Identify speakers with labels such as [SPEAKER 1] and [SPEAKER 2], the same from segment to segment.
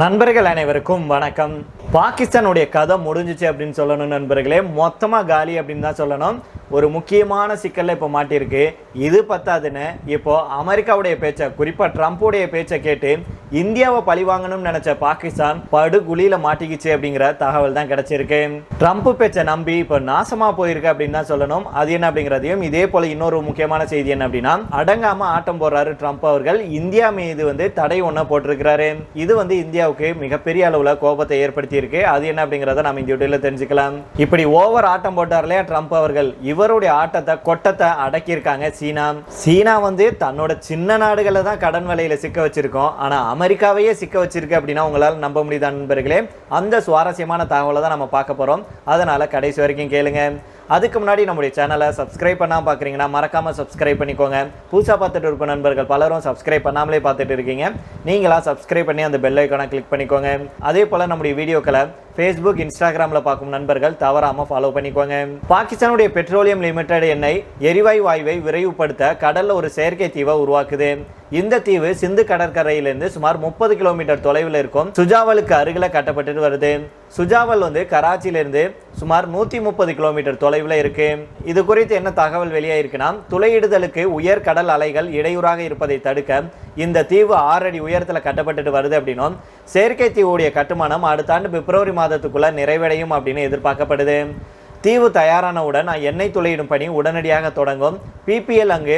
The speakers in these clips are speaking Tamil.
[SPEAKER 1] நண்பர்கள் அனைவருக்கும் வணக்கம். பாகிஸ்தானுடைய கதை முடிஞ்சிச்சு அப்படின்னு சொல்லணும் நண்பர்களே. மொத்தமாக காலி அப்படின்னு தான் சொல்லணும். ஒரு முக்கியமான சிக்கலில் இப்போ மாட்டியிருக்கு. இது பத்தாதுன்னு இப்போது அமெரிக்காவுடைய பேச்சை குறிப்பாக ட்ரம்ப்புடைய பேச்சை கேட்டு இந்தியாவை பழிவாங்கணும்னு நினச்ச பாகிஸ்தான் படுகுழியில் மாட்டிக்கிச்சு அப்படிங்கிற தகவல் தான் கிடச்சிருக்கு. ட்ரம்ப் பேச்சை நம்பி இப்போ நாசமாக போயிருக்கு அப்படின்னு தான் சொல்லணும். அது என்ன அப்படிங்கிறதையும் இதே போல் இன்னொரு முக்கியமான செய்தி என்ன அப்படின்னா அடங்காமல் ஆட்டம் போடுறாரு ட்ரம்ப் அவர்கள். இந்தியா மீது வந்து தடை ஒன்று போட்டிருக்கிறாரு. இது வந்து இந்தியாவுக்கு மிகப்பெரிய அளவில் கோபத்தை ஏற்படுத்தியிருக்கு. அது என்ன அப்படிங்கிறத நம்ம இந்த வீடியோல தெரிஞ்சுக்கலாம். இப்படி ஓவர் ஆட்டம் போட்டார் இல்லையா ட்ரம்ப் அவர்கள்? இவருடைய ஆட்டத்தை கொட்டத்தை அடக்கியிருக்காங்க சீனா. சீனா வந்து தன்னோட சின்ன நாடுகளை தான் கடன் வலையில் சிக்க வச்சிருக்கோம். ஆனால் அமெரிக்காவையே சிக்க வச்சிருக்கு அப்படின்னா உங்களால் நம்ப முடியுதா நண்பர்களே? அந்த சுவாரஸ்யமான தகவலை தான் நம்ம பார்க்க போகிறோம் அதனால் கடைசி வரைக்கும் கேளுங்க. அதுக்கு முன்னாடி நம்முடைய சேனலை சப்ஸ்கிரைப் பண்ணாமல் பார்க்குறீங்கன்னா மறக்காமல் சப்ஸ்கிரைப் பண்ணிக்கோங்க. புதுசாக பார்த்துட்டு இருக்க நண்பர்கள் பலரும் சப்ஸ்கிரைப் பண்ணாமலே பார்த்துட்டு இருக்கீங்க. நீங்களாம் சப்ஸ்கிரைப் பண்ணி அந்த பெல் ஐக்கானை கிளிக் பண்ணிக்கோங்க. அதே போல் நம்முடைய வீடியோக்களை ஃபேஸ்புக் இன்ஸ்டாகிராமில் பார்க்கும் நண்பர்கள் தவறாமல் ஃபாலோ பண்ணிக்கோங்க. பாகிஸ்தானுடைய பெட்ரோலியம் லிமிடெட் எண்ணெய் எரிவாயு வாயுவை விரைவுபடுத்த கடலில் ஒரு செயற்கை தீவை உருவாக்குது. இந்த தீவு சிந்து கடற்கரையிலிருந்து சுமார் முப்பது கிலோமீட்டர் தொலைவில் இருக்கும் சுஜாவலுக்கு அருகில் கட்டப்பட்டு வருது. சுஜாவல் வந்து கராச்சியிலிருந்து சுமார் நூற்றி முப்பது கிலோமீட்டர் தொலைவில் இருக்கு. இது குறித்து என்ன தகவல் வெளியாயிருக்குன்னா துளையிடுதலுக்கு உயர் கடல் அலைகள் இடையூறாக இருப்பதை தடுக்க இந்த தீவு ஆறடி உயரத்தில் கட்டப்பட்டுட்டு வருது அப்படின்னும் செயற்கை தீவுடைய கட்டுமானம் அடுத்த ஆண்டு பிப்ரவரி மாதத்துக்குள்ள நிறைவடையும் அப்படின்னு எதிர்பார்க்கப்படுது. தீவு தயாரானவுடன் எண்ணெய் துளையிடும் பணி உடனடியாக தொடங்கும். பிபிஎல் அங்கு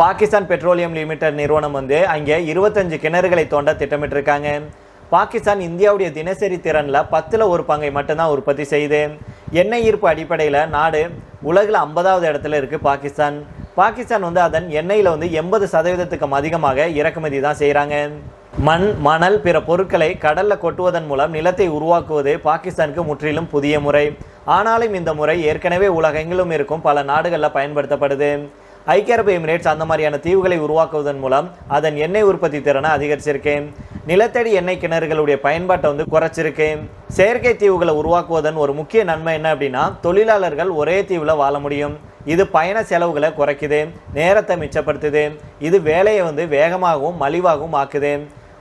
[SPEAKER 1] பாகிஸ்தான் பெட்ரோலியம் லிமிடெட் நிறுவனம் வந்து அங்கே இருபத்தஞ்சு கிணறுகளை தோண்ட திட்டமிட்டிருக்காங்க. பாகிஸ்தான் இந்தியாவுடைய தினசரி திறனில் பத்தில் ஒரு பங்கை மட்டும்தான் உற்பத்தி செய்யுது. எண்ணெய் ஈர்ப்பு அடிப்படையில் நாடு உலகில் ஐம்பதாவது இடத்துல இருக்குது பாகிஸ்தான். பாகிஸ்தான் வந்து அதன் எண்ணெயில் வந்து எண்பது சதவீதத்துக்கும் அதிகமாக இறக்குமதி தான் செய்கிறாங்க மண் மணல் பிற பொருட்களை கடல்ல கொட்டுவதன் மூலம் நிலத்தை உருவாக்குவது பாகிஸ்தானுக்கு முற்றிலும் புதிய முறை. ஆனாலும் இந்த முறை ஏற்கனவே உலகெங்கிலும் இருக்கும் பல நாடுகளில் பயன்படுத்தப்படுது. ஐக்கிய அரபு எமிரேட்ஸ் அந்த மாதிரியான தீவுகளை உருவாக்குவதன் மூலம் அதன் எண்ணெய் உற்பத்தி திறனை அதிகரிச்சிருக்கு. நிலத்தடி எண்ணெய் கிணறுகளுடைய பயன்பாட்டை வந்து குறைச்சிருக்கு. செயற்கை தீவுகளை உருவாக்குவதன் ஒரு முக்கிய நன்மை என்ன அப்படின்னா தொழிலாளர்கள் ஒரே தீவில் வாழ முடியும். இது பயண செலவுகளை குறைக்குது நேரத்தை மிச்சப்படுத்துது. இது வேலையை வந்து வேகமாகவும் மலிவாகவும் ஆக்குது.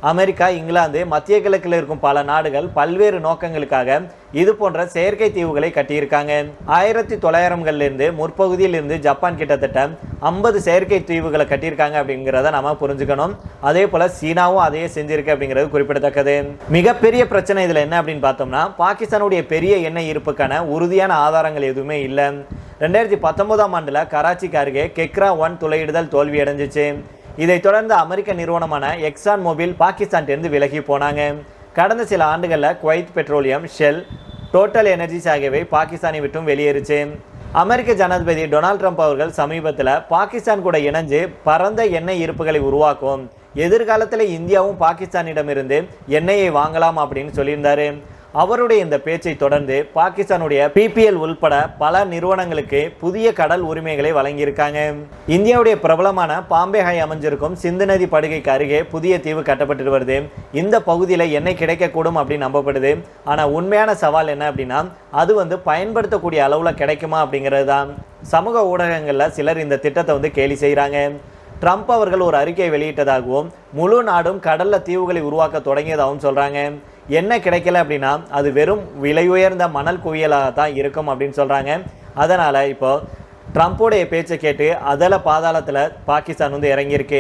[SPEAKER 1] அமெரிக்கா இங்கிலாந்து மத்திய கிழக்கில் இருக்கும் பல நாடுகள் பல்வேறு நோக்கங்களுக்காக இது போன்ற செயற்கை தீவுகளை கட்டியிருக்காங்க. ஆயிரத்தி தொள்ளாயிரம்கள்லேருந்து முற்பகுதியில் இருந்து ஜப்பான் கிட்டத்தட்ட ஐம்பது செயற்கை தீவுகளை கட்டியிருக்காங்க அப்படிங்கிறத நம்ம புரிஞ்சுக்கணும். அதே போல் சீனாவும் அதையே செஞ்சிருக்கு அப்படிங்கிறது குறிப்பிடத்தக்கது. மிகப்பெரிய பிரச்சனை இதில் என்ன அப்படின்னு பார்த்தோம்னா பாகிஸ்தானுடைய பெரிய எண்ணெய் இருப்புக்கான உறுதியான ஆதாரங்கள் எதுவுமே இல்லை. ரெண்டாயிரத்தி பத்தொன்பதாம் ஆண்டில் கராச்சிக்கு அருகே கெக்ரா ஒன் துளையிடுதல் தோல்வியடைஞ்சிச்சு. இதைத் தொடர்ந்து அமெரிக்க நிறுவனமான எக்ஸான் மொபில் பாகிஸ்தான்லேருந்து விலகி போனாங்க. கடந்த சில ஆண்டுகளில் Kuwait Petroleum Shell Total Energies ஆகியவை பாகிஸ்தானை விட்டும் வெளியேறுச்சு. அமெரிக்க ஜனாதிபதி டொனால்ட் ட்ரம்ப் அவர்கள் சமீபத்தில் பாகிஸ்தான் கூட இணைஞ்சு பரந்த எண்ணெய் இருப்புகளை உருவாக்கும். எதிர்காலத்தில் இந்தியாவும் பாகிஸ்தானிடமிருந்து எண்ணெயை வாங்கலாம் அப்படின்னு சொல்லியிருந்தாரு. அவருடைய இந்த பேச்சை தொடர்ந்து பாகிஸ்தானுடைய பிபிஎல் உள்பட பல நிறுவனங்களுக்கு புதிய கடல் உரிமைகளை வழங்கியிருக்காங்க. இந்தியாவுடைய பிரபலமான பாம்பே ஹை அமைஞ்சிருக்கும் சிந்து நதி படுகைக்கு அருகே புதிய தீவு கட்டப்பட்டு வருது. இந்த பகுதியில் எண்ணெய் கிடைக்கக்கூடும் அப்படின்னு நம்பப்படுது. ஆனால் உண்மையான சவால் என்ன அப்படின்னா அது வந்து பயன்படுத்தக்கூடிய அளவில் கிடைக்குமா அப்படிங்கிறது தான். சமூக ஊடகங்களில் சிலர் இந்த திட்டத்தை வந்து கேலி செய்கிறாங்க ட்ரம்ப் அவர்கள் ஒரு அறிக்கை வெளியிட்டதாகவும் முழு நாடும் கடலில் தீவுகளை உருவாக்க தொடங்கியதாகவும் சொல்கிறாங்க என்ன கிடைக்கல அப்படின்னா அது வெறும் விலை உயர்ந்த மணல் குவியலாக தான் இருக்கும் அப்படின்னு சொல்கிறாங்க அதனால் இப்போது ட்ரம்ப்போடைய பேச்சை கேட்டு அதில் பாதாளத்தில் பாகிஸ்தான் வந்து இறங்கியிருக்கு.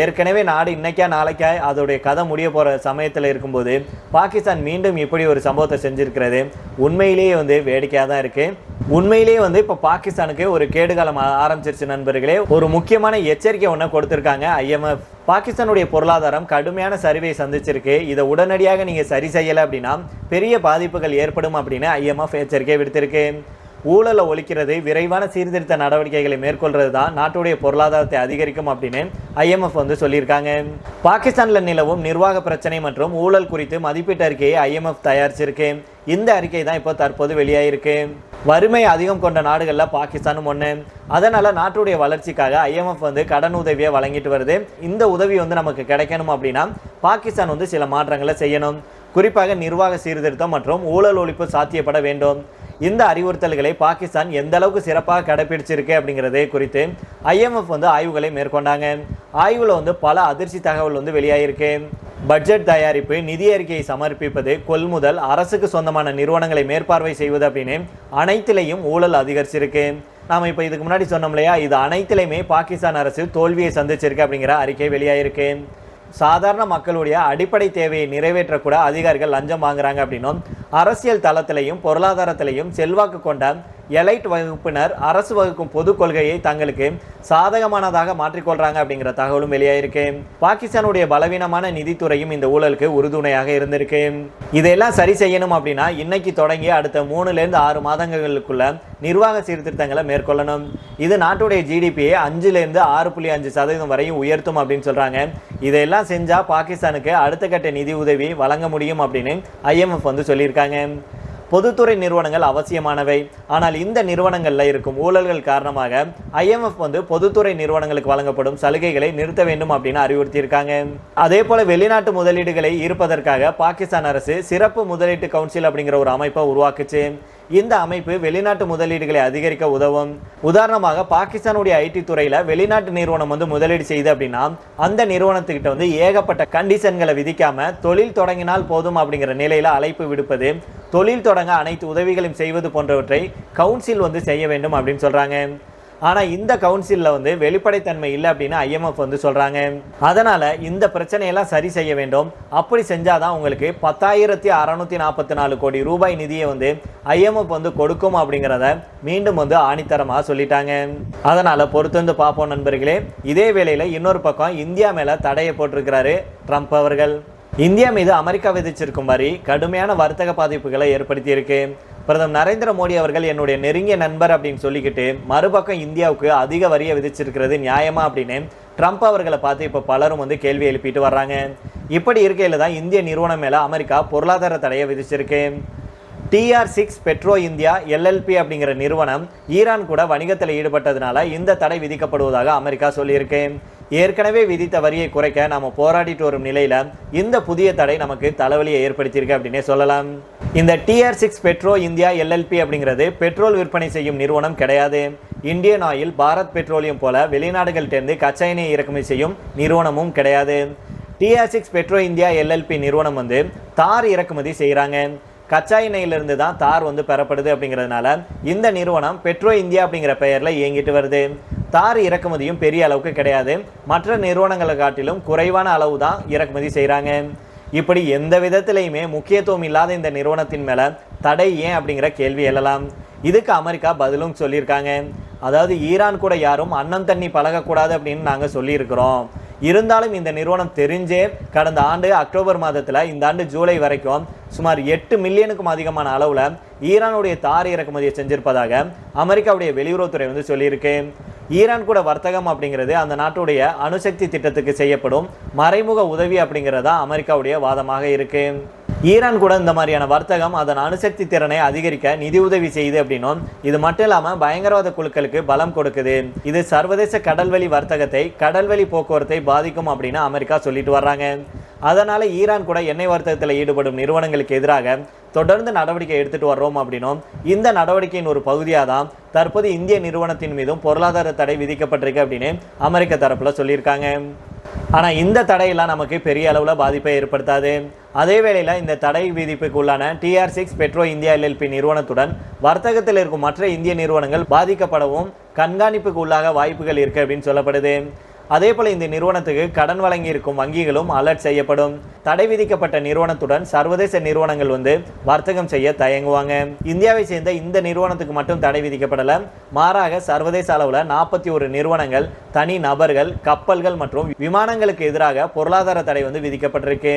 [SPEAKER 1] ஏற்கனவே நாடு இன்னைக்கா நாளைக்கா அதோடைய கதை முடிய போகிற சமயத்தில் இருக்கும்போது பாகிஸ்தான் மீண்டும் இப்படி ஒரு சம்பவத்தை செஞ்சுருக்கிறது. உண்மையிலேயே வந்து வேடிக்கையாக தான் இருக்குது உண்மையிலேயே வந்து இப்போ பாகிஸ்தானுக்கு ஒரு கேடுகாலம் ஆ- ஆரம்பிச்சிருச்சு நண்பர்களே. ஒரு முக்கியமான எச்சரிக்கை ஒன்று கொடுத்துருக்காங்க ஐஎம்எஃப். பாகிஸ்தானுடைய பொருளாதாரம் கடுமையான சரிவை சந்திச்சிருக்கு. இதை உடனடியாக நீங்கள் சரி செய்யலை அப்படின்னா பெரிய பாதிப்புகள் ஏற்படும் அப்படின்னு ஐஎம்எஃப் எச்சரிக்கை விடுத்திருக்கு. ஊழலை ஒழிக்கிறது விரைவான சீர்திருத்த நடவடிக்கைகளை மேற்கொள்றது தான் நாட்டுடைய பொருளாதாரத்தை அதிகரிக்கும் அப்படின்னு ஐஎம்எஃப் வந்து சொல்லியிருக்காங்க. பாகிஸ்தானில் நிலவும் நிர்வாக பிரச்சனை மற்றும் ஊழல் குறித்து மதிப்பீட்டு அறிக்கையை ஐஎம்எஃப் தயாரிச்சிருக்கு. இந்த அறிக்கை தான் இப்போ தற்போது வெளியாயிருக்கு. வறுமை அதிகம் கொண்ட நாடுகளில் பாகிஸ்தானும் ஒன்று அதனால் நாட்டுடைய வளர்ச்சிக்காக ஐஎம்எஃப் வந்து கடன் உதவியை வழங்கிட்டு வருது. இந்த உதவி வந்து நமக்கு கிடைக்கணும் அப்படின்னா பாகிஸ்தான் வந்து சில மாற்றங்களை செய்யணும். குறிப்பாக நிர்வாக சீர்திருத்தம் மற்றும் ஊழல் ஒழிப்பு சாத்தியப்பட வேண்டும். இந்த அறிவுறுத்தல்களை பாகிஸ்தான் எந்த அளவுக்கு சிறப்பாக கடைபிடிச்சிருக்கு அப்படிங்கிறது குறித்து ஐஎம்எஃப் வந்து ஆய்வுகளை மேற்கொண்டாங்க. ஆய்வில் வந்து பல அதிர்ச்சி தகவல் வந்து வெளியாகிருக்கு பட்ஜெட் தயாரிப்பு நிதி அறிக்கையை சமர்ப்பிப்பது கொள்முதல் அரசுக்கு சொந்தமான நிறுவனங்களை மேற்பார்வை செய்வது அப்படின்னு அனைத்திலையும் ஊழல் அதிகரிச்சிருக்கு. நாம் இப்போ இதுக்கு முன்னாடி சொன்னோம் இல்லையா? இது அனைத்திலையுமே பாகிஸ்தான் அரசு தோல்வியை சந்திச்சிருக்கு அப்படிங்கிற அறிக்கை வெளியாயிருக்கு. சாதாரண மக்களுடைய அடிப்படை தேவையை நிறைவேற்றக்கூட அதிகாரிகள் லஞ்சம் வாங்குறாங்க அப்படின்னும் அரசியல் தளத்திலையும் பொருளாதாரத்திலையும் செல்வாக்கு கொண்ட எலைட் வகுப்பினர் அரசு வகுக்கும் பொது கொள்கையை தங்களுக்கு சாதகமானதாக மாற்றிக்கொள்றாங்க அப்படிங்கிற தகவலும் வெளியாயிருக்கு. பாகிஸ்தானுடைய பலவீனமான நிதித்துறையும் இந்த ஊழலுக்கு உறுதுணையாக இருந்திருக்கு. இதெல்லாம் சரி செய்யணும் அப்படின்னா இன்னைக்கு தொடங்கி அடுத்த மூணுலேருந்து ஆறு மாதங்களுக்குள்ள நிர்வாக சீர்திருத்தங்களை மேற்கொள்ளணும். இது நாட்டுடைய ஜிடிபியை அஞ்சுலேருந்து ஆறு புள்ளி அஞ்சு சதவீதம் வரையும் உயர்த்தும் அப்படின்னு சொல்கிறாங்க இதெல்லாம் செஞ்சால் பாகிஸ்தானுக்கு அடுத்த கட்ட நிதி உதவி வழங்க முடியும் அப்படின்னு ஐஎம்எஃப் வந்து சொல்லியிருக்காங்க. பொதுத்துறை நிறுவனங்கள் அவசியமானவை. ஆனால் இந்த நிறுவனங்களில் இருக்கும் ஊழல்கள் காரணமாக ஐஎம்எஃப் வந்து பொதுத்துறை நிறுவனங்களுக்கு வழங்கப்படும் சலுகைகளை நிறுத்த வேண்டும் அப்படின்னு அறிவுறுத்தியிருக்காங்க. அதே போல வெளிநாட்டு முதலீடுகளை ஈர்ப்பதற்காக பாகிஸ்தான் அரசு சிறப்பு முதலீட்டு கவுன்சில் அப்படிங்கிற ஒரு அமைப்பை உருவாக்குச்சு. இந்த அமைப்பு வெளிநாட்டு முதலீடுகளை அதிகரிக்க உதவும். உதாரணமாக பாகிஸ்தானுடைய ஐடி துறையில் வெளிநாட்டு நிறுவனம் வந்து முதலீடு செய்யுது அப்படின்னா அந்த நிறுவனத்துக்கிட்ட வந்து ஏகப்பட்ட கண்டிஷன்களை விதிக்காம தொழில் தொடங்கினால் போதும் அப்படிங்கிற நிலையில் அழைப்பு விடுப்பது தொழில் தொடங்க அனைத்து உதவிகளையும் செய்வது போன்றவற்றை கவுன்சில் வந்து செய்ய வேண்டும் அப்படின்னு சொல்கிறாங்க ஆனால் இந்த கவுன்சிலில் வந்து வெளிப்படைத்தன்மை இல்லை அப்படின்னு ஐஎம்எஃப் வந்து சொல்கிறாங்க அதனால் இந்த பிரச்சனையெல்லாம் சரி செய்ய வேண்டும். அப்படி செஞ்சாதான் உங்களுக்கு பத்தாயிரத்தி அறநூற்றி நாற்பத்தி நாலு கோடி ரூபாய் நிதியை வந்து ஐஎம்எஃப் வந்து கொடுக்கும் அப்படிங்கிறத மீண்டும் வந்து ஆணித்தரமாக சொல்லிட்டாங்க. அதனால் பொறுத்து வந்து பார்ப்போம் நண்பர்களே. இதே வேளையில் இன்னொரு பக்கம் இந்தியா மேலே தடையை போட்டிருக்கிறாரு ட்ரம்ப் அவர்கள். இந்தியா மீது அமெரிக்கா விதிச்சிருக்கும் வரி கடுமையான வர்த்தக பாதிப்புகளை ஏற்படுத்தியிருக்கு. பிரதமர் நரேந்திர மோடி அவர்கள் என்னுடைய நெருங்கிய நண்பர் அப்படின்னு சொல்லிக்கிட்டு மறுபக்கம் இந்தியாவுக்கு அதிக வரியை விதிச்சிருக்கிறது நியாயமா அப்படின்னு ட்ரம்ப் அவர்களை பார்த்து இப்போ பலரும் வந்து கேள்வி எழுப்பிட்டு வர்றாங்க. இப்படி இருக்கையில் தான் இந்திய நிறுவனம் மேலே அமெரிக்கா பொருளாதார தடையை விதிச்சிருக்கு. TR six Petro India LLP அப்படிங்கிற நிறுவனம் ஈரான் கூட வணிகத்தில் ஈடுபட்டதுனால இந்த தடை விதிக்கப்படுவதாக அமெரிக்கா சொல்லியிருக்கு. ஏற்கனவே விதித்த வரியை குறைக்க நாம் போராடிட்டு வரும் நிலையில் இந்த புதிய தடை நமக்கு தலைவலியை ஏற்படுத்தியிருக்கு அப்படின்னே சொல்லலாம். இந்த TR six Petro India LLP அப்படிங்கிறது பெட்ரோல் விற்பனை செய்யும் நிறுவனம் கிடையாது. இந்தியன் ஆயில் பாரத் பெட்ரோலியம் போல வெளிநாடுகள்கிட்டேருந்து கச்சா எண்ணெய் இறக்குமதி செய்யும் நிறுவனமும் கிடையாது. TR six Petro India LLP நிறுவனம் வந்து தார் இறக்குமதி செய்கிறாங்க கச்சா எண்ணெயிலிருந்து தான் தார் வந்து பெறப்படுது அப்படிங்கிறதுனால இந்த நிறுவனம் பெட்ரோ இந்தியா அப்படிங்கிற பெயரில் இயங்கிட்டு வருது. தார் இறக்குமதியும் பெரிய அளவுக்கு கிடையாது. மற்ற நிறுவனங்களை காட்டிலும் குறைவான அளவு தான் இறக்குமதி செய்கிறாங்க இப்படி எந்த விதத்திலையுமே முக்கியத்துவம் இல்லாத இந்த நிறுவனத்தின் மேலே தடை ஏன் அப்படிங்கிற கேள்வி எழலாம். இதுக்கு அமெரிக்கா பதிலும் சொல்லியிருக்காங்க. அதாவது ஈரான் கூட யாரும் அன்னம் தண்ணி பழகக்கூடாது அப்படின்னு நாங்கள் சொல்லியிருக்கிறோம். இருந்தாலும் இந்த நிறுவனம் தெரிஞ்சே கடந்த ஆண்டு அக்டோபர் மாதத்தில் இந்த ஆண்டு ஜூலை வரைக்கும் சுமார் எட்டு மில்லியனுக்கும் அதிகமான அளவில் ஈரானுடைய தார் இறக்குமதியை செஞ்சிருப்பதாக அமெரிக்காவுடைய வெளியுறவுத்துறை வந்து சொல்லியிருக்கு. ஈரான் கூட வர்த்தகம் அப்படிங்கிறது அந்த நாட்டுடைய அணுசக்தி திட்டத்துக்கு செய்யப்படும் மறைமுக உதவி அப்படிங்கிறதா அமெரிக்காவுடைய வாதமாக இருக்குது ஈரான் கூட இந்த மாதிரியான வர்த்தகம் அதன் அணுசக்தி திறனை அதிகரிக்க நிதி உதவி செய்யுது அப்படின்னும் இது மட்டும் இல்லாமல் பயங்கரவாத குழுக்களுக்கு பலம் கொடுக்குது. இது சர்வதேச கடல்வழி வர்த்தகத்தை கடல்வழி போக்குவரத்தை பாதிக்கும் அப்படின்னு அமெரிக்கா சொல்லிட்டு வர்றாங்க. அதனால் ஈரான் கூட எண்ணெய் வர்த்தகத்தில் ஈடுபடும் நிறுவனங்களுக்கு எதிராக தொடர்ந்து நடவடிக்கை எடுத்துட்டு வர்றோம் அப்படின்னும் இந்த நடவடிக்கையின் ஒரு பகுதியாக தான் தற்போது இந்திய நிறுவனத்தின் மீதும் பொருளாதார தடை விதிக்கப்பட்டிருக்கு அப்படின்னு அமெரிக்க தரப்பில் சொல்லியிருக்காங்க. ஆனால் இந்த தடையெல்லாம் நமக்கு பெரிய அளவில் பாதிப்பை ஏற்படுத்தாது. அதே வேளையில் இந்த தடை விதிப்புக்கு உள்ளான TR six Petro India LLP நிறுவனத்துடன் வர்த்தகத்தில் இருக்கும் மற்ற இந்திய நிறுவனங்கள் பாதிக்கப்படவும் கண்காணிப்புக்கு உள்ளாக வாய்ப்புகள் இருக்குது அப்படின்னு சொல்லப்படுது. அதே போல இந்த நிறுவனத்துக்கு கடன் வழங்கி இருக்கும் வங்கிகளும் அலர்ட் செய்யப்படும். தடை விதிக்கப்பட்ட நிறுவனத்துடன் சர்வதேச நிறுவனங்கள் வந்து வர்த்தகம் செய்ய தயங்குவாங்க. இந்தியாவை சேர்ந்த இந்த நிறுவனத்துக்கு மட்டும் தடை விதிக்கப்படல. மாறாக சர்வதேச அளவில் நாற்பத்தி ஒரு நிறுவனங்கள் தனி நபர்கள் கப்பல்கள் மற்றும் விமானங்களுக்கு எதிராக பொருளாதார தடை வந்து விதிக்கப்பட்டிருக்கு.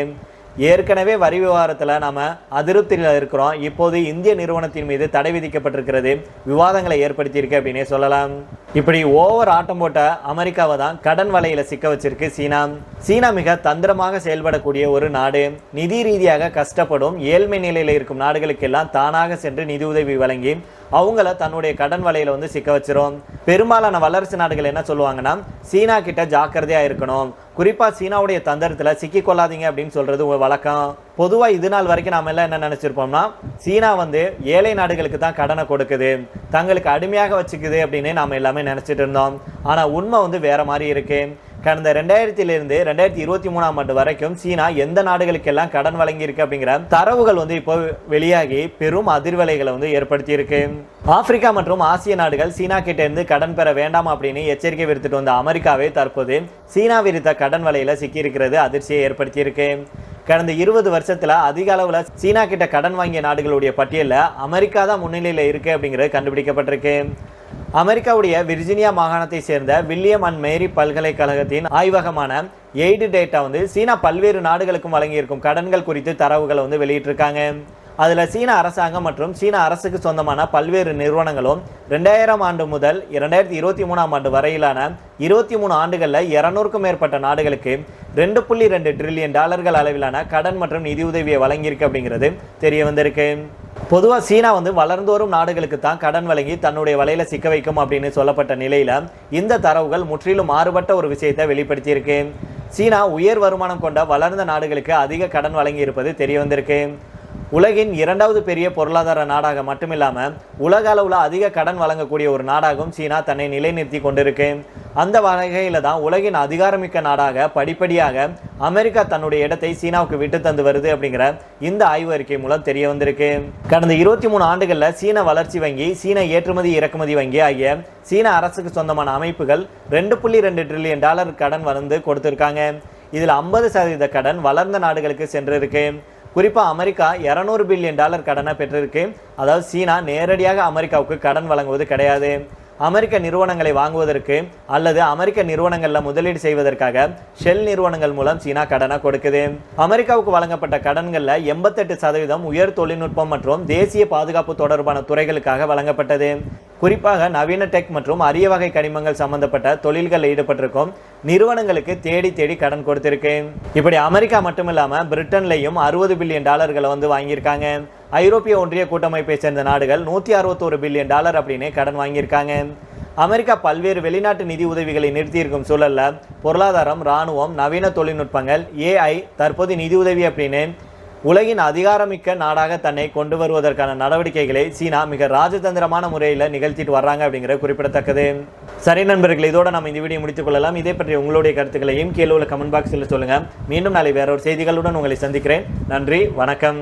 [SPEAKER 1] ஏற்கனவே வரி விவகாரத்தில் நாம் அதிருப்தியில் இருக்கிறோம். இப்போது இந்திய நிறுவனத்தின் மீது தடை விதிக்கப்பட்டிருக்கிறது. விவாதங்களை ஏற்படுத்தியிருக்கு அப்படின்னே சொல்லலாம். இப்படி ஓவர் ஆட்டம் போட்ட அமெரிக்காவை தான் கடன் வலையில் சிக்க வச்சிருக்கு சீனா. சீனா மிக தந்திரமாக செயல்படக்கூடிய ஒரு நாடு. நிதி ரீதியாக கஷ்டப்படும் ஏழ்மை நிலையில் இருக்கும் நாடுகளுக்கெல்லாம் தானாக சென்று நிதி உதவி வழங்கி அவங்கள தன்னுடைய கடன் வலையில் வந்து சிக்க வச்சிரும். பெரும்பாலான வல்லரசு நாடுகள் என்ன சொல்லுவாங்கன்னா சீனா கிட்ட ஜாக்கிரதையாக இருக்கணும். குறிப்பாக சீனாவுடைய தந்திரத்தில் சிக்கிக் கொள்ளாதீங்க அப்படின்னு சொல்றது ஒரு வழக்கம். பொதுவாக இது நாள் வரைக்கும் நாம எல்லாம் என்ன நினச்சிருப்போம்னா சீனா வந்து ஏழை நாடுகளுக்கு தான் கடனை கொடுக்குது. தங்களுக்கு அடிமையாக வச்சுக்குது அப்படின்னு நாம் எல்லாமே நினச்சிட்டு இருந்தோம். ஆனால் உண்மை வந்து வேற மாதிரி இருக்குது கடந்த ரெண்டாயிரத்திலிருந்து ரெண்டாயிரத்தி இருபத்தி மூணாம் ஆண்டு வரைக்கும் சீனா எந்த நாடுகளுக்கெல்லாம் கடன் வழங்கியிருக்கு அப்படிங்கிற தரவுகள் வந்து இப்போ வெளியாகி பெரும் அதிர்வலைகளை வந்து ஏற்படுத்தியிருக்கு. ஆப்பிரிக்கா மற்றும் ஆசிய நாடுகள் சீனா கிட்ட இருந்து கடன் பெற வேண்டாம் அப்படின்னு எச்சரிக்கை விடுத்துட்டு வந்த அமெரிக்காவே தற்போது சீனா விரித்த கடன் வலையில சிக்கியிருக்கிறது அதிர்ச்சியை ஏற்படுத்தியிருக்கு. கடந்த இருபது வருஷத்தில் அதிக அளவில் சீனா கிட்ட கடன் வாங்கிய நாடுகளுடைய பட்டியலில் அமெரிக்கா தான் முன்னிலையில் இருக்குது அப்படிங்கிறது கண்டுபிடிக்கப்பட்டிருக்கு. அமெரிக்காவுடைய விர்ஜினியா மாகாணத்தை சேர்ந்த வில்லியம் அண்ட் மேரி பல்கலைக்கழகத்தின் ஆய்வகமான எய்டு டேட்டா வந்து சீனா பல்வேறு நாடுகளுக்கும் வழங்கியிருக்கும் கடன்கள் குறித்து தரவுகளை வந்து வெளியிட்டிருக்காங்க. அதில் சீன அரசாங்கம் மற்றும் சீன அரசுக்கு சொந்தமான பல்வேறு நிறுவனங்களும் ரெண்டாயிரம் ஆண்டு முதல் இரண்டாயிரத்தி இருபத்தி மூணாம் ஆண்டு வரையிலான இருபத்தி மூணு ஆண்டுகளில் இரநூறுக்கும் மேற்பட்ட நாடுகளுக்கு ரெண்டு புள்ளி ரெண்டு ட்ரில்லியன் டாலர்கள் அளவிலான கடன் மற்றும் நிதியுதவியை வழங்கியிருக்கு அப்படிங்கிறது தெரிய வந்திருக்கு. பொதுவாக சீனா வந்து வளர்ந்து வரும் நாடுகளுக்கு தான் கடன் வழங்கி தன்னுடைய வலையில் சிக்க வைக்கும் அப்படின்னு சொல்லப்பட்ட நிலையில் இந்த தரவுகள் முற்றிலும் மாறுபட்ட ஒரு விஷயத்தை வெளிப்படுத்தியிருக்கு. சீனா உயர் வருமானம் கொண்ட வளர்ந்த நாடுகளுக்கு அதிக கடன் வழங்கி இருப்பது தெரிய வந்திருக்கு. உலகின் இரண்டாவது பெரிய பொருளாதார நாடாக மட்டுமில்லாமல் உலக அளவில் அதிக கடன் வழங்கக்கூடிய ஒரு நாடாகவும் சீனா தன்னை நிலைநிறுத்தி கொண்டிருக்கு. அந்த வகையில் தான் உலகின் அதிகாரமிக்க நாடாக படிப்படியாக அமெரிக்கா தன்னுடைய இடத்தை சீனாவுக்கு விட்டு தந்து வருது அப்படிங்கிற இந்த ஆய்வு அறிக்கை மூலம் தெரிய வந்திருக்கு. கடந்த இருபத்தி மூணு ஆண்டுகளில் சீன வளர்ச்சி வங்கி சீன ஏற்றுமதி இறக்குமதி வங்கி ஆகிய சீன அரசுக்கு சொந்தமான அமைப்புகள் ரெண்டு புள்ளி ரெண்டு ட்ரில்லியன் டாலர் கடன் வந்து கொடுத்துருக்காங்க. இதில் ஐம்பது சதவீத கடன் வளர்ந்த நாடுகளுக்கு சென்றிருக்கு. குறிப்பாக அமெரிக்கா இரநூறு பில்லியன் டாலர் கடனை பெற்றிருக்கு. அதாவது சீனா நேரடியாக அமெரிக்காவுக்கு கடன் வழங்குவது கிடையாது. அமெரிக்க நிறுவனங்களை வாங்குவதற்கு அல்லது அமெரிக்க நிறுவனங்களில் முதலீடு செய்வதற்காக ஷெல் நிறுவனங்கள் மூலம் சீனா கடனை கொடுக்குது. அமெரிக்காவுக்கு வழங்கப்பட்ட கடன்களில் எண்பத்தெட்டு சதவீதம் உயர் தொழில்நுட்பம் மற்றும் தேசிய பாதுகாப்பு தொடர்பான துறைகளுக்காக வழங்கப்பட்டது. குறிப்பாக நவீன டெக் மற்றும் அரிய வகை கனிமங்கள் சம்பந்தப்பட்ட தொழில்களில் ஈடுபட்டிருக்கும் நிறுவனங்களுக்கு தேடி தேடி கடன் கொடுத்திருக்கு. இப்படி அமெரிக்கா மட்டும் இல்லாமல் பிரிட்டன்லையும் அறுபது பில்லியன் டாலர்களை வந்து வாங்கியிருக்காங்க. ஐரோப்பிய ஒன்றிய கூட்டமைப்பை சேர்ந்த நாடுகள் நூற்றி அறுபத்தோரு பில்லியன் டாலர் அப்படின்னு கடன் வாங்கியிருக்காங்க. அமெரிக்கா பல்வேறு வெளிநாட்டு நிதி உதவிகளை நிறுத்தியிருக்கும் சூழலில் பொருளாதாரம் இராணுவம் நவீன தொழில்நுட்பங்கள் ஏஐ தற்போது நிதி உதவி அப்படின்னு உலகின் அதிகாரமிக்க நாடாக தன்னை கொண்டு வருவதற்கான நடவடிக்கைகளை சீனா மிக ராஜதந்திரமான முறையில் நிகழ்த்திட்டு வர்றாங்க அப்படிங்கிற குறிப்பிடத்தக்கது. சரி நண்பர்கள் இதோட நம்ம இந்த வீடியோ முடித்துக் கொள்ளலாம். இதே பற்றி உங்களுடைய கருத்துக்களையும் கீழே உள்ள கமெண்ட் பாக்ஸில் சொல்லுங்கள் மீண்டும் நாளை வேற ஒரு செய்திகளுடன் உங்களை சந்திக்கிறேன். நன்றி வணக்கம்.